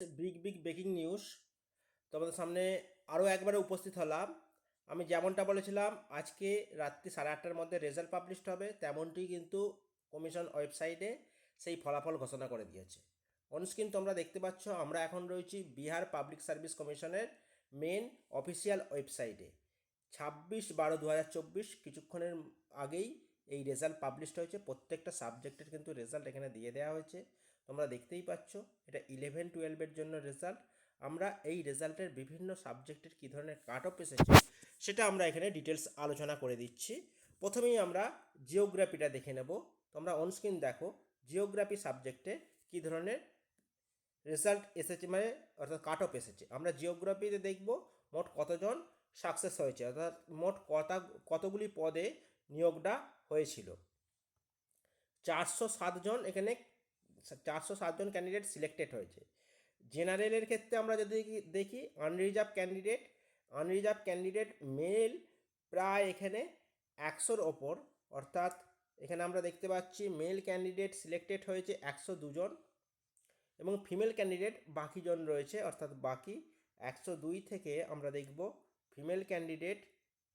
Big big breaking news তোমাদের সামনে আরও একবারে উপস্থিত হলাম। আমি যেমনটা বলেছিলাম, আজকে রাত্রি সাড়ে আটটার মধ্যে রেজাল্ট পাবলিশড হবে তেমনটি কিন্তু কমিশন ওয়েবসাইটে সেই ফলাফল ঘোষণা করে দিয়েছে। অনস্ক্রিন তোমরা দেখতে পাচ্ছ, আমরা এখন রয়েছি বিহার পাবলিক সার্ভিস কমিশনের মেন অফিসিয়াল ওয়েবসাইটে ছাব্বিশ বারো দু হাজার চব্বিশ কিছুক্ষণের আগেই এই রেজাল্ট পাবলিশড হয়েছে। প্রত্যেকটা সাবজেক্টের কিন্তু রেজাল্ট এখানে দিয়ে দেওয়া হয়েছে। তোমরা দেখতেই পাচ্ছ, এটা ইলেভেন টুয়েলভের জন্য রেজাল্ট আমরা এই রেজাল্টের বিভিন্ন সাবজেক্টের কী ধরনের কাট অফ এসেছে, সেটা আমরা এখানে ডিটেলস আলোচনা করে দিচ্ছি। প্রথমেই আমরা জিওগ্রাফিটা দেখে নেব। তোমরা অনস্ক্রিন দেখো জিওগ্রাফি সাবজেক্টে কী ধরনের রেজাল্ট এসেছে মানে অর্থাৎ কাট অফ এসেছে। আমরা জিওগ্রাফিতে দেখব, মোট কতজন সাকসেস হয়েছে, অর্থাৎ মোট কতা, কতগুলি পদে নিয়োগটা হয়েছিল। চারশো সাতজন এখানে চারশো সাতজন ক্যান্ডিডেট সিলেক্টেড হয়েছে। জেনারেলের ক্ষেত্রে আমরা যদি দেখি- unreserved candidate unreserved candidate male প্রায় এখানে একশোর ওপর। অর্থাৎ এখানে আমরা দেখতে পাচ্ছি মেল ক্যান্ডিডেট সিলেক্টেড হয়েছে একশো দুজন এবং ফিমেল ক্যান্ডিডেট বাকিজন রয়েছে। অর্থাৎ বাকি একশো দুই থেকে আমরা দেখব ফিমেল ক্যান্ডিডেট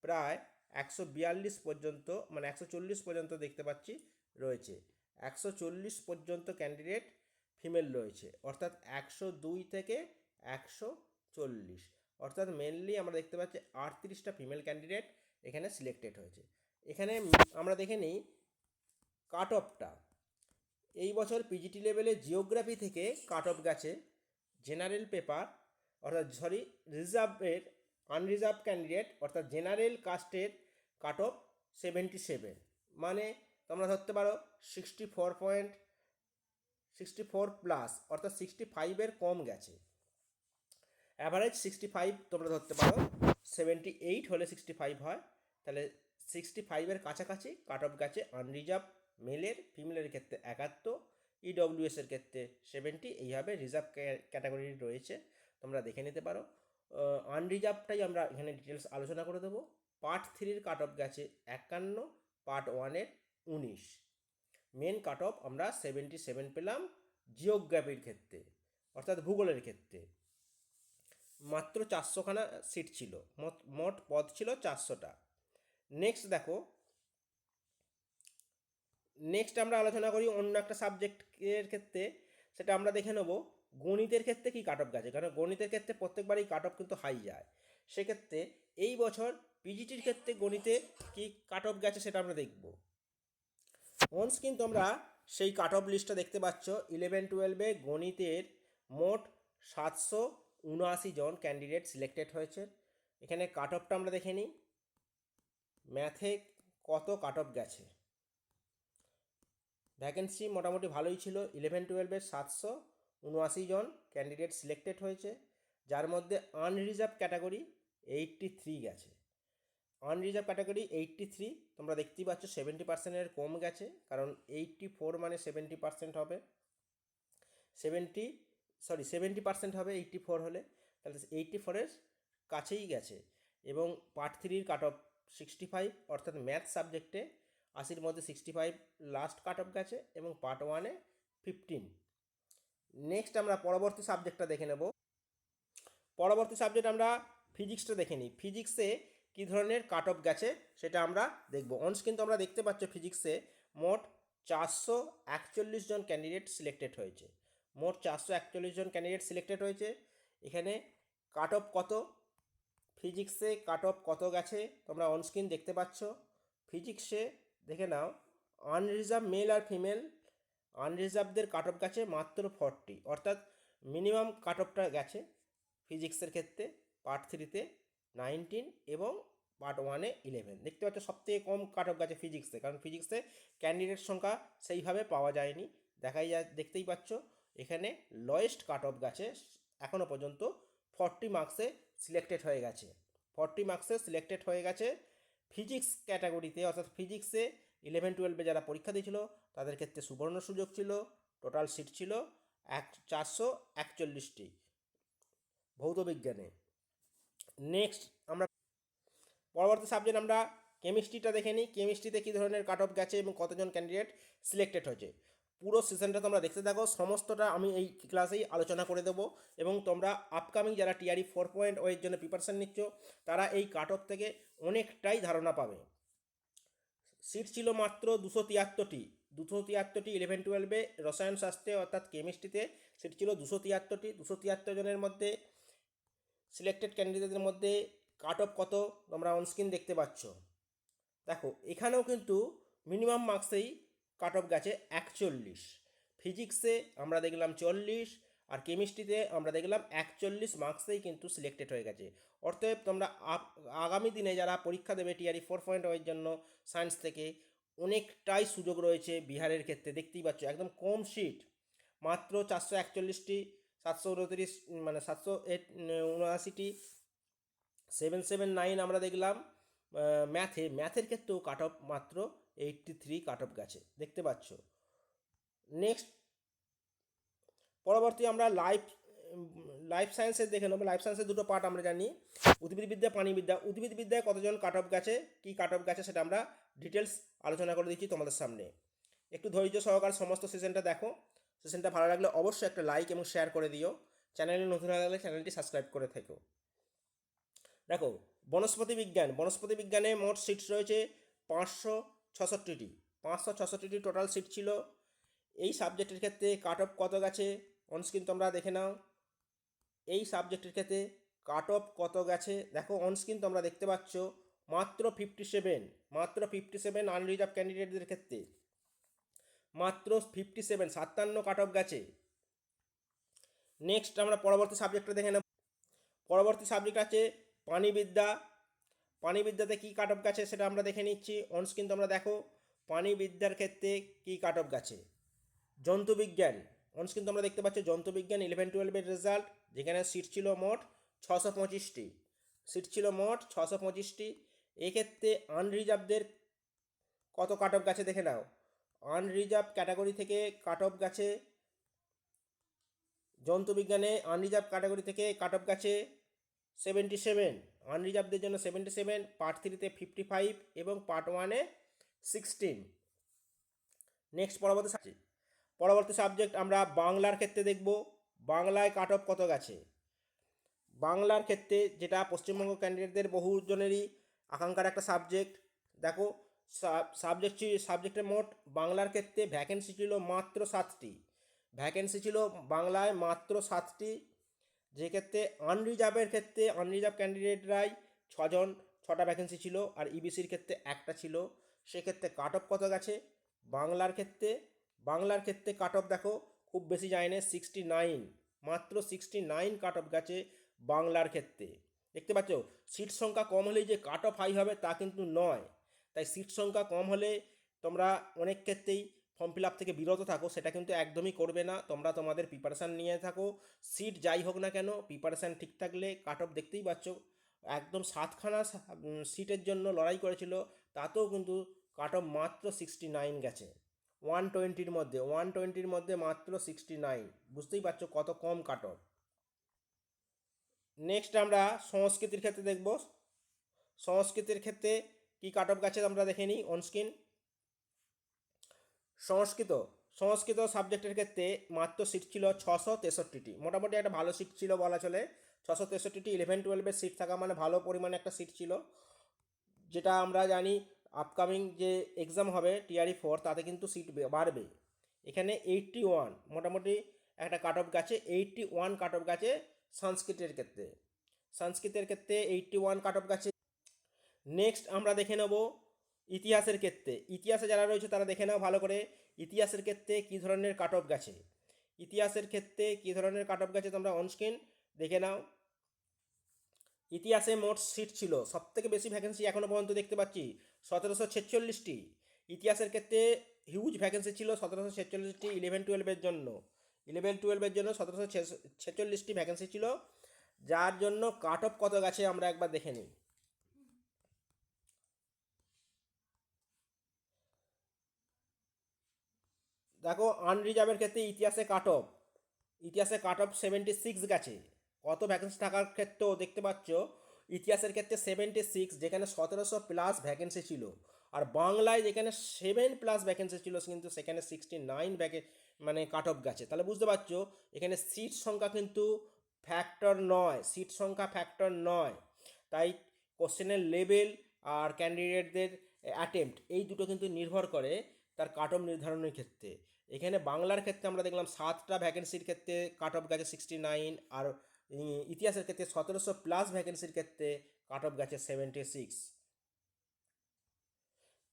প্রায় একশো বিয়াল্লিশ পর্যন্ত মানে একশো চল্লিশ পর্যন্ত দেখতে পাচ্ছি রয়েছে। একশো চল্লিশ পর্যন্ত ক্যান্ডিডেট ফিমেল রয়েছে। অর্থাৎ একশো দুই থেকে একশো চল্লিশ। অর্থাৎ মেনলি আমরা দেখতে পাচ্ছি আটত্রিশটা ফিমেল ক্যান্ডিডেট এখানে সিলেক্টেড হয়েছে। এখানে আমরা দেখে নিই কাট অফটা এই বছর পিজিটি লেভেলে জিওগ্রাফি থেকে কাট অফ গেছে জেনারেল পেপার অর্থাৎ সরি রিজার্ভের আনরিজার্ভ ক্যান্ডিডেট অর্থাৎ জেনারেল কাস্টের কাট অফ সেভেন্টি সেভেন মানে তোমরা ধরতে পারো sixty four point sixty four plus অর্থাৎ সিক্সটি ফাইভের কম গেছে। অ্যাভারেজ সিক্সটি ফাইভ তোমরা ধরতে পারো সেভেন্টি এইট হলে সিক্সটি ফাইভ হয়, তাহলে সিক্সটি ফাইভের কাছাকাছি কাট অফ গেছে আনরিজার্ভ মেলের ফিমেলের ক্ষেত্রে একাত্তর ইডব্লিউএস এর ক্ষেত্রে সেভেন্টি এইভাবে রিজার্ভ ক্যাটাগরি রয়েছে, তোমরা দেখে নিতে পারো। আনরিজার্ভটাই আমরা এখানে ডিটেলস আলোচনা করে দেবো। পার্ট থ্রির কাট অফ গেছে একান্ন পার্ট ওয়ানের উনিশ। মেন কাট অফ আমরা সেভেন্টি সেভেন পেলাম জিওগ্রাফির ক্ষেত্রে, অর্থাৎ ভূগোলের ক্ষেত্রে। মাত্র চারশোখানা সিট ছিল, মোট পদ ছিল চারশোটা। নেক্সট দেখো নেক্সট আমরা আলোচনা করি অন্য একটা সাবজেক্টের ক্ষেত্রে, সেটা আমরা দেখে নেব গণিতের ক্ষেত্রে কি কাট অফ গেছে, কারণ গণিতের ক্ষেত্রে প্রত্যেকবারই কাট অফ কিন্তু হাই যায়। সেক্ষেত্রে এই বছর পিজিটির ক্ষেত্রে গণিতে কি কাট অফ গেছে সেটা আমরা দেখব। অনস কিন্তু আমরা সেই কাট অফ লিস্টটা দেখতে পাচ্ছ ইলেভেন টুয়েলভে গণিতের মোট সাতশো উনআশি জন ক্যান্ডিডেট সিলেক্টেড হয়েছে। এখানে কাট অফটা আমরা দেখে নিই। ম্যাথে কত কাট অফ গেছে? ভ্যাকেন্সি মোটামুটি ভালোই ছিল ইলেভেন টুয়েলভের সাতশো উনআশি জন ক্যান্ডিডেট সিলেক্টেড হয়েছে। যার মধ্যে আনরিজার্ভ ক্যাটাগরি এইটটি থ্রি গেছে। আনরিজার্ভ ক্যাটাগরি এইটটি থ্রি তোমরা দেখতেই পাচ্ছ সেভেন্টি পার্সেন্টের কম গেছে, কারণ এইটটি ফোর মানে সেভেন্টি পার্সেন্ট হবে। সেভেন্টি সরি সেভেন্টি পার্সেন্ট হবে এইট্টি ফোর হলে, তাহলে এইটটি ফোরের কাছেই গেছে। এবং পার্ট থ্রির কাট অফ সিক্সটি ফাইভ অর্থাৎ ম্যাথ সাবজেক্টে আশির মধ্যে sixty five last cut off গেছে এবং পার্ট ওয়ানে ফিফটিন নেক্সট আমরা পরবর্তী সাবজেক্টটা দেখে নেব। পরবর্তী সাবজেক্ট আমরা ফিজিক্সটা দেখে নিই। ফিজিক্সে কী ধরনের কাট অফ গেছে সেটা আমরা দেখব। অনস কিন্তু আমরা দেখতে পাচ্ছ ফিজিক্সে মোট চারশো একচল্লিশ জন ক্যান্ডিডেট সিলেক্টেড হয়েছে। মোট চারশো একচল্লিশ জন ক্যান্ডিডেট সিলেক্টেড হয়েছে। এখানে কাট অফ কত? ফিজিক্সে কাট অফ কত গেছে? তোমরা অনস্ক্রিন দেখতে পাচ্ছ। ফিজিক্সে দেখে নাও আনরিজার্ভ মেল আর ফিমেল আনরিজার্ভদের কাট অফ গেছে মাত্র ফর্টি অর্থাৎ মিনিমাম কাট অফটা গেছে ফিজিক্সের ক্ষেত্রে পার্ট থ্রিতে নাইনটিন এবং পার্ট ওয়ানে ইলেভেন। দেখতে পাচ্ছ, সবথেকে কম কাট অফ গেছে ফিজিক্সে কারণ ফিজিক্সে ক্যান্ডিডেট সংখ্যা সেইভাবে পাওয়া যায়নি। দেখাই যা, দেখতেই পাচ্ছ, এখানে লয়েস্ট কাট অফ গেছে এখনও পর্যন্ত ফর্টি মার্কসে সিলেক্টেড হয়ে গেছে। ফর্টি মার্কসে সিলেক্টেড হয়ে গেছে ফিজিক্স ক্যাটাগরিতে অর্থাৎ ফিজিক্সে ইলেভেন টুয়েলভে যারা পরীক্ষা দিয়েছিল, তাদের ক্ষেত্রে সুবর্ণ সুযোগ ছিল টোটাল সিট ছিল এক, চারশো একচল্লিশটি ভৌত বিজ্ঞানে। নেক্সট আমরা পরবর্তী সাবজেক্ট আমরা কেমিস্ট্রিটা দেখে নিই। কেমিস্ট্রিতে কী ধরনের কাট অফ গেছে এবং কতজন ক্যান্ডিডেট সিলেক্টেড হয়েছে? পুরো সেশনটা তোমরা দেখতে থাকো। সমস্তটা আমি এই ক্লাসেই আলোচনা করে দেবো এবং তোমরা আপকামিং যারা টিআরই ফোর পয়েন্ট ওয়ের জন্য প্রিপারেশান নিচ্ছ, তারা এই কাট অফ থেকে অনেকটাই ধারণা পাবে। সিট ছিল মাত্র দুশো তিয়াত্তরটি। দুশো তিয়াত্তরটি ইলেভেন টুয়েলভে রসায়ন শাস্ত্রে অর্থাৎ কেমিস্ট্রিতে সিট ছিল দুশো তিয়াত্তরটি। দুশো তিয়াত্তর জনের মধ্যে সিলেক্টেড ক্যান্ডিডেটদের মধ্যে কাট অফ কত? তোমরা অনস্ক্রিন দেখতে পাচ্ছ। দেখো, এখানেও কিন্তু মিনিমাম মার্কসেই কাট অফ গেছে একচল্লিশ। ফিজিক্সে আমরা দেখলাম চল্লিশ, আর কেমিস্ট্রিতে আমরা দেখলাম একচল্লিশ মার্কসেই কিন্তু সিলেক্টেড হয়ে গেছে। অর্থাৎ তোমরা আগামী দিনে যারা পরীক্ষা দেবে টিআরই ফোর পয়েন্ট ওয়ের জন্য সায়েন্স থেকে, অনেকটাই সুযোগ রয়েছে বিহারের ক্ষেত্রে। দেখতেই পাচ্ছ, একদম কম সিট মাত্র চারশো একচল্লিশটি সাতশো উনত্রিশ মানে সাতশো এইট উনআশিটি, সেভেন সেভেন নাইন আমরা দেখলাম ম্যাথে, ম্যাথের ক্ষেত্রেও কাট অফ মাত্র এইটটি থ্রি কাট অফ গেছে, দেখতে পাচ্ছ। নেক্সট, পরবর্তী আমরা লাইফ লাইফ সায়েন্সের দেখে নেব, লাইফ সায়েন্সের দুটো পার্ট আমরা জানি, উদ্ভিদবিদ্যা, প্রাণীবিদ্যা, উদ্ভিদবিদ্যায় কতজন কাট অফ গেছে, কী কাট অফ গেছে সেটা আমরা ডিটেলস আলোচনা করে দিচ্ছি তোমাদের সামনে। একটু ধৈর্য সহকারে সমস্ত সেশনটা দেখো। সেশনটা ভালো লাগলে অবশ্যই একটা লাইক এবং শেয়ার করে দিও। চ্যানেলে নতুন হয়ে গেলে চ্যানেলটি সাবস্ক্রাইব করে থেকো। দেখো, বনস্পতি বিজ্ঞান। বনস্পতি বিজ্ঞানে মোট সিট রয়েছে পাঁচশো ছষট্টিটি। পাঁচশো ছষট্টিটি টোটাল সিট ছিল। এই সাবজেক্টের ক্ষেত্রে কাট অফ কত গেছে অনস্ক্রিন তোমরা দেখে নাও। এই সাবজেক্টের ক্ষেত্রে কাট অফ কত গেছে দেখো অনস্ক্রিন তোমরা দেখতে পাচ্ছ মাত্র ফিফটি সেভেন মাত্র ফিফটি সেভেন আনরিজার্ভ ক্যান্ডিডেটদের ক্ষেত্রে। মাত্র ফিফটি সেভেন সাতান্ন কাট অফ গেছে। নেক্সট আমরা পরবর্তী সাবজেক্টটা দেখে নেব। পরবর্তী সাবজেক্ট আছে পানিবিদ্যা। পানিবিদ্যাতে কী কাট অফ গেছে সেটা আমরা দেখে নিচ্ছি। অনস্ক্রিন তোমরা দেখো, পানিবিদ্যার ক্ষেত্রে কী কাট অফ গেছে জন্তুবিজ্ঞান অনস্ক্রিন তোমরা দেখতে পাচ্ছ জন্তুবিজ্ঞান ইলেভেন টুয়েলভের রেজাল্ট যেখানে সিট ছিল মোট ছশো পঁচিশটি। সিট ছিল মোট ছশো পঁচিশটি। এক্ষেত্রে আনরিজার্ভদের কত কাট অফ গেছে দেখে নাও। আনরিজার্ভ ক্যাটাগরি থেকে কাট অফ গেছে। জন্তুবিজ্ঞানে আনরিজার্ভ ক্যাটাগরি থেকে কাট অফ গেছে। সেভেন্টি সেভেন আনরিজার্ভদের জন্য সেভেন্টি সেভেন পার্ট থ্রিতে ফিফটি ফাইভ এবং পার্ট ওয়ানে সিক্সটিন নেক্সট পরবর্তী সাবজেক্ট পরবর্তী সাবজেক্ট আমরা বাংলার ক্ষেত্রে দেখব। বাংলায় কাট অফ কত গেছে? বাংলার ক্ষেত্রে যেটা পশ্চিমবঙ্গ ক্যান্ডিডেটদের বহুজনেরই আকাঙ্ক্ষার একটা সাবজেক্ট দেখো সাবজেক্ট সাবজেক্টের মোট বাংলার ক্ষেত্রে ভ্যাকেন্সি ছিল মাত্র সাতটি। ভ্যাকেন্সি ছিল বাংলায় মাত্র সাতটি। যে ক্ষেত্রে আনরিজার্ভের ক্ষেত্রে আনরিজার্ভ ক্যান্ডিডেটরাই ছজন, ছটা ভ্যাকেন্সি ছিল আর ইবিসির ক্ষেত্রে একটা ছিল। সেক্ষেত্রে কাট অফ কত গেছে? বাংলার ক্ষেত্রে বাংলার ক্ষেত্রে কাট অফ দেখো, খুব বেশি যায় না সিক্সটি নাইন মাত্র সিক্সটি নাইন কাট অফ গেছে বাংলার ক্ষেত্রে। দেখতে পাচ্ছ সিট সংখ্যা কম হলেই যে কাট অফ হাই হবে তা কিন্তু নয়। তাই সিট সংখ্যা কম হলে তোমরা অনেক ক্ষেত্রেই ফর্ম ফিল আপ থেকে বিরত থাকো, সেটা কিন্তু একদমই করবে না। তোমরা তোমাদের প্রিপারেশান নিয়ে থাকো। সিট যাই হোক না কেন প্রিপারেশান ঠিক থাকলে কাট অফ দেখতেই পাচ্ছ। একদম সাতখানা সিটের জন্য লড়াই করেছিল, তাতেও কিন্তু কাট অফ মাত্র সিক্সটি নাইন গেছে। ওয়ান টোয়েন্টির মধ্যে ওয়ান টোয়েন্টির মধ্যে মাত্র সিক্সটি নাইন বুঝতেই পারছ কত কম কাট অফ নেক্সট আমরা সংস্কৃতির ক্ষেত্রে দেখব। সংস্কৃতির ক্ষেত্রে কী কাট অফ গেছে আমরা দেখে নিই অনস্ক্রিন সংস্কৃত সংস্কৃত সাবজেক্টের ক্ষেত্রে মাত্র সিট ছিল ছশো তেষট্টিটি। মোটামুটি একটা ভালো সিট ছিল বলা চলে। ছশো তেষট্টিটি ইলেভেন টুয়েলভের সিট থাকা মানে ভালো পরিমাণে একটা সিট ছিল। যেটা আমরা জানি আপকামিং যে এক্সাম হবে টিআরই ফোর তাতে কিন্তু সিট বাড়বে। এখানে এইটটি ওয়ান মোটামুটি একটা কাট অফ গেছে এইটটি ওয়ান কাট অফ গেছে সংস্কৃতের ক্ষেত্রে। সংস্কৃতের ক্ষেত্রে eighty one cut off next আমরা দেখে নেব ইতিহাসের ক্ষেত্রে। ইতিহাসে যারা রয়েছে তারা দেখে নাও ভালো করে। ইতিহাসের ক্ষেত্রে কী ধরনের কাট অফ গেছে? ইতিহাসের ক্ষেত্রে কী ধরনের কাট অফ গেছে তোমরা অনস্ক্রিন দেখে নাও। ইতিহাসে মোট সিট ছিল সব থেকে বেশি ভ্যাকেন্সি এখনও পর্যন্ত দেখতে পাচ্ছি, সতেরোশো ছেচল্লিশটি। ইতিহাসের ক্ষেত্রে হিউজ ভ্যাকেন্সি ছিল সতেরোশো ছেচল্লিশটি ইলেভেন টুয়েলভের জন্য। ইলেভেন টুয়েলভের জন্য সতেরোশো ছেচল্লিশটি ভ্যাকেন্সি ছিল। যার জন্য কাট অফ কত গেছে আমরা একবার দেখে নিই। দেখো আনরিজার্ভের ক্ষেত্রে ইতিহাসে কাট অফ ইতিহাসে কাট অফ সেভেন্টি সিক্স গেছে। কত ভ্যাকেন্সি থাকার ক্ষেত্রেও দেখতে পাচ্ছ? ইতিহাসের ক্ষেত্রে সেভেন্টি সিক্স যেখানে সতেরোশো প্লাস ভ্যাকেন্সি ছিল। আর বাংলায় যেখানে সেভেন প্লাস ভ্যাকেন্সি ছিল, কিন্তু সেখানে সিক্সটি নাইন ভ্যাকে মানে কাট অফ গেছে। তাহলে বুঝতে পারছ, এখানে সিট সংখ্যা কিন্তু ফ্যাক্টর নয়। সিট সংখ্যা ফ্যাক্টর নয়। তাই কোশ্চেনের লেভেল আর ক্যান্ডিডেটদের অ্যাটেম্পট এই দুটো কিন্তু নির্ভর করে তার কাট অফ নির্ধারণের ক্ষেত্রে। এখানে বাংলার ক্ষেত্রে আমরা দেখলাম সাতটা ভ্যাকেন্সির ক্ষেত্রে কাট অফ গেছে সিক্সটি নাইন আর ইতিহাসের ক্ষেত্রে সতেরোশো প্লাস ভ্যাকেন্সির ক্ষেত্রে কাট অফ গেছে সেভেন্টি সিক্স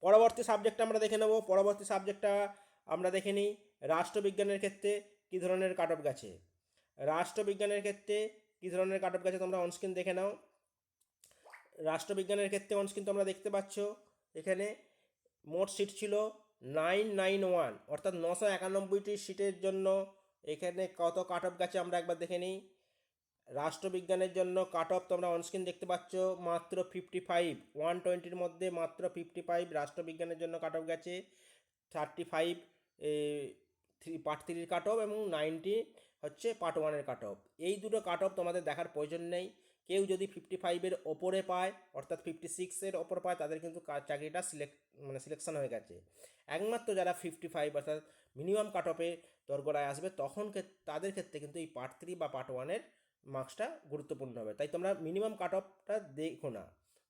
পরবর্তী সাবজেক্ট আমরা দেখে নেব। পরবর্তী সাবজেক্টটা আমরা দেখে নিই। রাষ্ট্রবিজ্ঞানের ক্ষেত্রে কী ধরনের কাট অফ গেছে? রাষ্ট্রবিজ্ঞানের ক্ষেত্রে কী ধরনের কাট অফ গেছে তোমরা অনস্ক্রিন দেখে নাও। রাষ্ট্রবিজ্ঞানের ক্ষেত্রে অনস্ক্রিন তোমরা দেখতে পাচ্ছ। এখানে মোট সিট ছিল নাইন নাইন ওয়ান, অর্থাৎ নশো একানব্বইটি সিটের জন্য এখানে কত কাট অফ গেছে আমরা একবার দেখে নিই। রাষ্ট্রবিজ্ঞানের জন্য কাট অফ তোমরা অনস্ক্রিন দেখতে পাচ্ছ, মাত্র ফিফটি ফাইভ ওয়ান টোয়েন্টির মধ্যে মাত্র ফিফটি ফাইভ রাষ্ট্রবিজ্ঞানের জন্য কাট অফ গেছে। থার্টি ফাইভ থ্রি পার্ট থ্রির কাট অফ এবং নাইনটি হচ্ছে পার্ট ওয়ানের কাট অফ। এই দুটো কাট অফ তোমাদের দেখার প্রয়োজন নেই। কেউ যদি ফিফটি ফাইভের ওপরে পায়, অর্থাৎ ফিফটি সিক্সের ওপর পায়, তাদের কিন্তু চাকরিটা সিলেক্ট মানে সিলেকশন হয়ে গেছে। একমাত্র যারা ফিফটি ফাইভ অর্থাৎ মিনিমাম কাট অফে দরগড়ায় আসবে, তখন তাদের ক্ষেত্রে কিন্তু এই পার্ট থ্রি বা পার্ট ওয়ানের মার্কসটা গুরুত্বপূর্ণ হবে। তাই তোমরা মিনিমাম কাট অফটা দেখো না।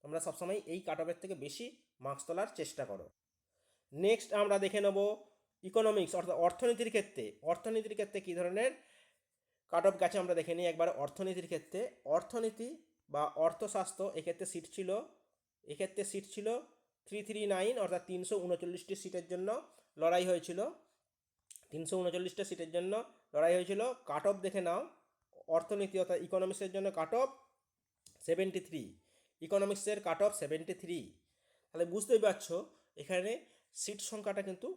তোমরা সবসময় এই কাট অফের থেকে বেশি মার্কস তোলার চেষ্টা করো। নেক্সট আমরা দেখে নেব ইকোনমিক্স অর্থাৎ অর্থনীতির ক্ষেত্রে। অর্থনীতির ক্ষেত্রে কী ধরনের কাট অফ গেছে, আমরা দেখে নিই একবার অর্থনীতির ক্ষেত্রে। অর্থনীতি বা অর্থশাস্ত্র এক্ষেত্রে সিট ছিল, এক্ষেত্রে সিট ছিল থ্রি থ্রি নাইন অর্থাৎ তিনশো উনচল্লিশটি সিটের জন্য লড়াই হয়েছিল। তিনশো উনচল্লিশটা সিটের জন্য লড়াই হয়েছিল। কাট অফ দেখে নাও, অর্থনীতি অর্থাৎ ইকোনমিক্সের জন্য কাট অফ সেভেন্টি থ্রি ইকোনমিক্সের কাট অফ সেভেন্টি থ্রি তাহলে বুঝতেই পারছ, এখানে সিট সংখ্যাটা কিন্তু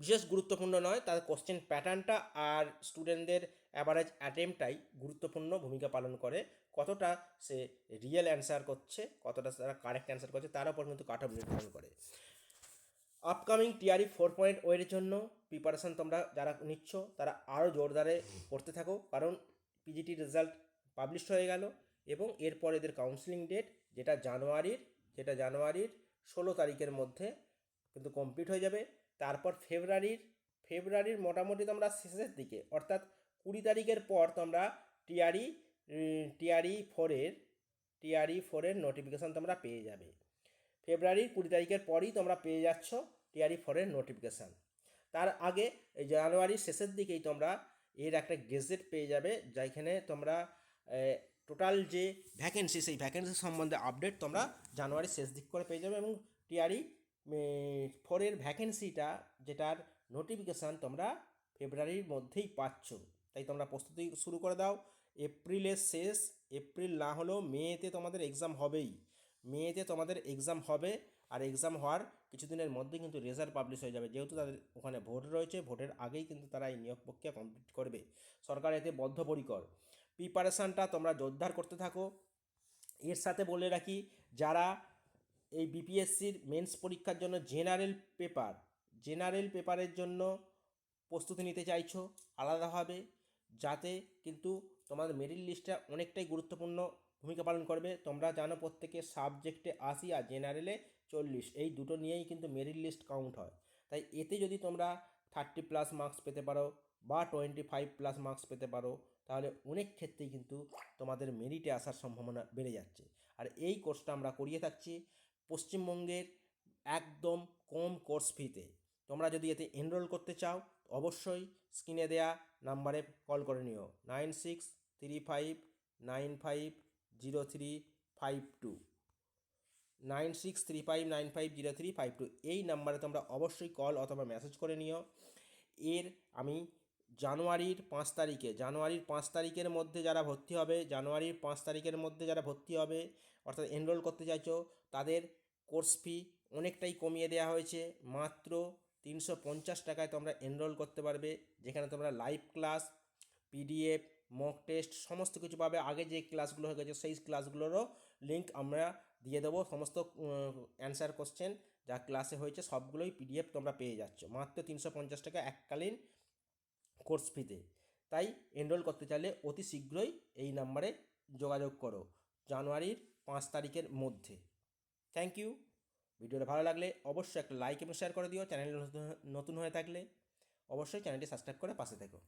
বিশেষ গুরুত্বপূর্ণ নয়, তার কোশ্চেন প্যাটার্নটা আর স্টুডেন্টদের অ্যাভারেজ অ্যাটেম্পটাই গুরুত্বপূর্ণ ভূমিকা পালন করে। কতটা সে রিয়েল অ্যান্সার করছে, কতটা তারা কারেক্ট অ্যান্সার করছে, তার উপর কিন্তু কাট অফ নির্ধারণ করে। আপকামিং টিআরই ফোর পয়েন্ট ওয়ের জন্য প্রিপারেশন তোমরা যারা নিচ্ছ, তারা আরও জোরদারে করতে থাকো, কারণ পিজিটি রেজাল্ট পাবলিশ হয়ে গেল এবং এরপর এদের কাউন্সিলিং ডেট যেটা জানুয়ারির যেটা জানুয়ারির ষোলো তারিখের মধ্যে কিন্তু কমপ্লিট হয়ে যাবে। তারপর ফেব্রুয়ারির ফেব্রুয়ারির মোটামুটি তোমরা শেষের দিকে, অর্থাৎ কুড়ি তারিখের পর তোমরা টিআরই টিআরই ফোরের টিআরই ফোরের নোটিফিকেশান তোমরা পেয়ে যাবে। ফেব্রুয়ারির কুড়ি তারিখের পরই তোমরা পেয়ে যাচ্ছ টিআরই ফোরের নোটিফিকেশান তার আগে জানুয়ারির শেষের দিকেই তোমরা এর একটা গেজেট পেয়ে যাবে যেখানে তোমরা টোটাল যে ভ্যাকেন্সি সেই ভ্যাকেন্সি সম্বন্ধে আপডেট তোমরা জানুয়ারির শেষ দিক করে পেয়ে যাবে এবং টিআরই ফোরের ভ্যাকেন্সিটা যেটার নোটিফিকেশান তোমরা ফেব্রুয়ারির মধ্যেই পাচ্ছ। তাই তোমরা প্রস্তুতি শুরু করে দাও। এপ্রিলের শেষ, এপ্রিল না হলেও মেতে তোমাদের এক্সাম হবেই। মেতে তোমাদের এক্সাম হবে আর এক্সাম হওয়ার কিছুদিনের মধ্যে কিন্তু রেজাল্ট পাবলিশ হয়ে যাবে। যেহেতু তাদের ওখানে ভোট রয়েছে, ভোটের আগেই কিন্তু তারা এই নিয়োগ প্রক্রিয়া কমপ্লিট করবে। সরকার এতে বদ্ধপরিকর। প্রিপারেশানটা তোমরা জোরদার করতে থাকো। এর সাথে বলে রাখি, যারা এই বিপিএসসির মেন্স পরীক্ষার জন্য জেনারেল পেপার জেনারেল পেপারের জন্য প্রস্তুতি নিতে চাইছো আলাদাভাবে যাতে কিন্তু তোমাদের মেরিট লিস্টটা অনেকটাই গুরুত্বপূর্ণ ভূমিকা পালন করবে। তোমরা জানো প্রত্যেকে সাবজেক্টে আশি আর জেনারেলে চল্লিশ, এই দুটো নিয়েই কিন্তু মেরিট লিস্ট কাউন্ট হয়। তাই এতে যদি তোমরা থার্টি প্লাস মার্কস পেতে পারো বা টোয়েন্টি ফাইভ প্লাস মার্কস পেতে পারো, তাহলে অনেক ক্ষেত্রেই কিন্তু তোমাদের মেরিটে আসার সম্ভাবনা বেড়ে যাচ্ছে। আর এই কোর্সটা আমরা করিয়ে থাকছি। পশ্চিমবঙ্গের একদম কম কোর্স ফিতে। তোমরা যদি এতে এনরোল করতে চাও, অবশ্যই স্ক্রিনে দেয়া নাম্বারে কল করে নিও। Nine six three five nine five zero three five two. Nine six three five nine five zero three five two. এই নাম্বারে তোমরা অবশ্যই কল অথবা মেসেজ করে নিও। এর আমি জানুয়ারির পাঁচ তারিখে, জানুয়ারির পাঁচ তারিখের মধ্যে যারা ভর্তি হবে, জানুয়ারির পাঁচ তারিখের মধ্যে যারা ভর্তি হবে, অর্থাৎ এনরোল করতে চাইছো, তাদের কোর্স ফি অনেকটাই কমিয়ে দেওয়া হয়েছে। মাত্র তিনশো পঞ্চাশ টাকায় তোমরা এনরোল করতে পারবে, যেখানে তোমরা live class PDF mock test সমস্ত কিছু পাবে। আগে যে ক্লাসগুলো হয়ে গেছে, সেই ক্লাসগুলোরও লিঙ্ক আমরা দিয়ে দেবো সমস্ত অ্যান্সার কোশ্চেন যা ক্লাসে হয়েছে, সবগুলোই পিডিএফ তোমরা পেয়ে যাচ্ছ। মাত্র তিনশো পঞ্চাশ টাকা এককালীন কোর্স ফিতে। তাই এনরোল করতে চাইলে অতি শীঘ্রই এই নাম্বারে যোগাযোগ করো জানুয়ারির পাঁচ তারিখের মধ্যে। থ্যাংক ইউ ভিডিওটা ভালো লাগলে অবশ্যই একটা লাইক এবং শেয়ার করে দিও। চ্যানেল নতুন হয়ে থাকলে অবশ্যই চ্যানেলটি সাবস্ক্রাইব করে পাশে থেকো।